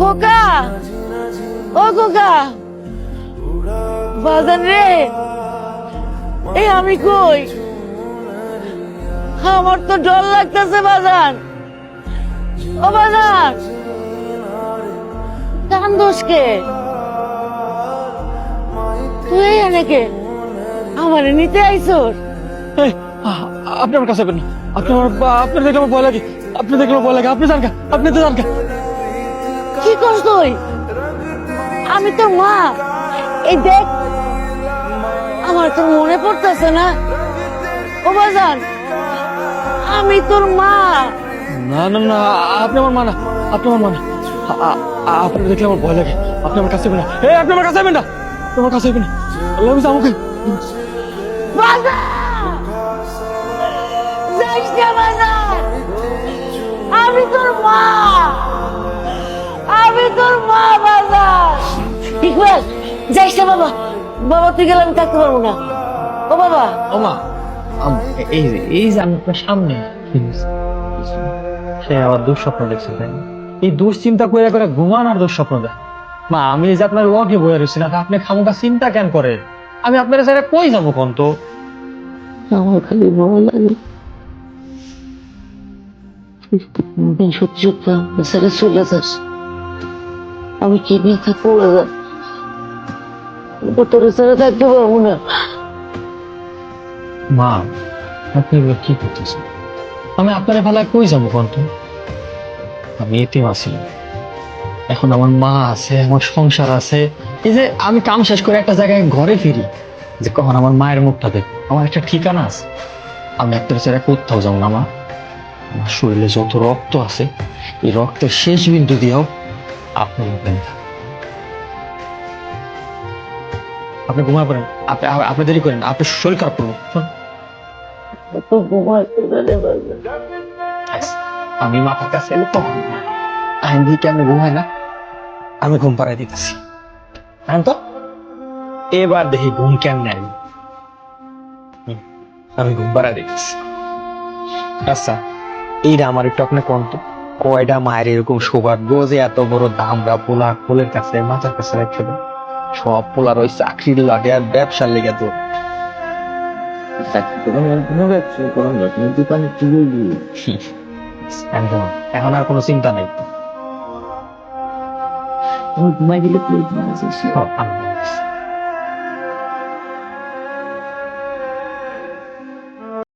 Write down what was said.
খোকা। ও খোকা। বাজান রে। এই আমি কই? আমার তো ডর লাগতেছে বাজান। ও বাজান। কান দোষকে তুই এনেকে আমার নিতে আইসোর আপনি আমার কাছে আপনি আমার আপনি দেখলে আমার ভয় লাগে। আপনি দেখলে ভয় লাগে। আপনি জানকা আপনি তো জানকা কি করছ তুই? আমি তোর মা। এই দেখ আমার তোর মনে পড়তেছে না। ও বাজান আমি তোর মা। না না না আপনি আমার মানা আপনি আমার মানা আ- আ- আ- আপনি দেখলে আমার ভয় লাগে। আপনি আমার কাছে না। এই আপনি আমার কাছে আসবেন না। আমার কাছে আসবেন না। আল্লাহ হাফেজ, আমাকে না আমি তোর মা। আমি তোর মা ইকবাল যাইস না বাবা। বাবা তুই গেলে আমি থাকতে পারব না। ও বাবা। ওমা এই যে এই যে আপনার সামনে। সে আবার দুঃস্বপ্ন দেখছে তাই এই দুশ্চিন্তা করে করে ঘুমান আর দুঃস্বপ্ন দেয়। মা আমি যে আপনার ওয়াকে বয়ে রয়েছি না আপনি খামোকা চিন্তা কেন করেন? আমি আপনার স্যার কই যাব কোন তো? আমার খালি ভালো লাগে। সত্যি সত্যি চলে যাস আমি কি বাবা? আমি তো তোর ছেড়ে থাকতে পারব না। মা, আপনি এগুলো কি করতেছেন? আমি আপনার ভালো কই যাব কোন তো? আমি এতিম আছি এখন আমার মা আছে, আমার সংসার আছে। এই যে আমি কাম শেষ করে একটা জায়গায় ঘরে ফিরি, যে কখন আমার মায়ের মুখটা দেখ, আমার একটা ঠিকানা আছে। আমি একটা ছেড়ে কোথাও যাব না, মা। আমার শরীরে যত রক্ত আছে, এই রক্তের শেষ বিন্দু দিয়েও আপনি আপনি ঘুমায় পড়েন আপনি আপনি দেরি করেন আপনি শরীর খারাপ করব আমি মাথার কাছে এলে তখন। আইন দিয়ে কেমন ঘুমায় না? আমি ঘুম পাড়াই দিতেছি। আইন তো এবার দেখি ঘুম কেমন আইন আমি ঘুম পাড়াই দিতেছি। আচ্ছা এইটা আমার একটু আপনি কোন তো কয়টা মায়ের এরকম সৌভাগ্য যে এত বড় দামরা পোলা পোলের কাছে মাথার কাছে রেখে দেয়। সব পোলার ওই চাকরির লাগে আর ব্যবসার লেগে তো এখন আর কোনো চিন্তা নেই। আমি ঘুমাই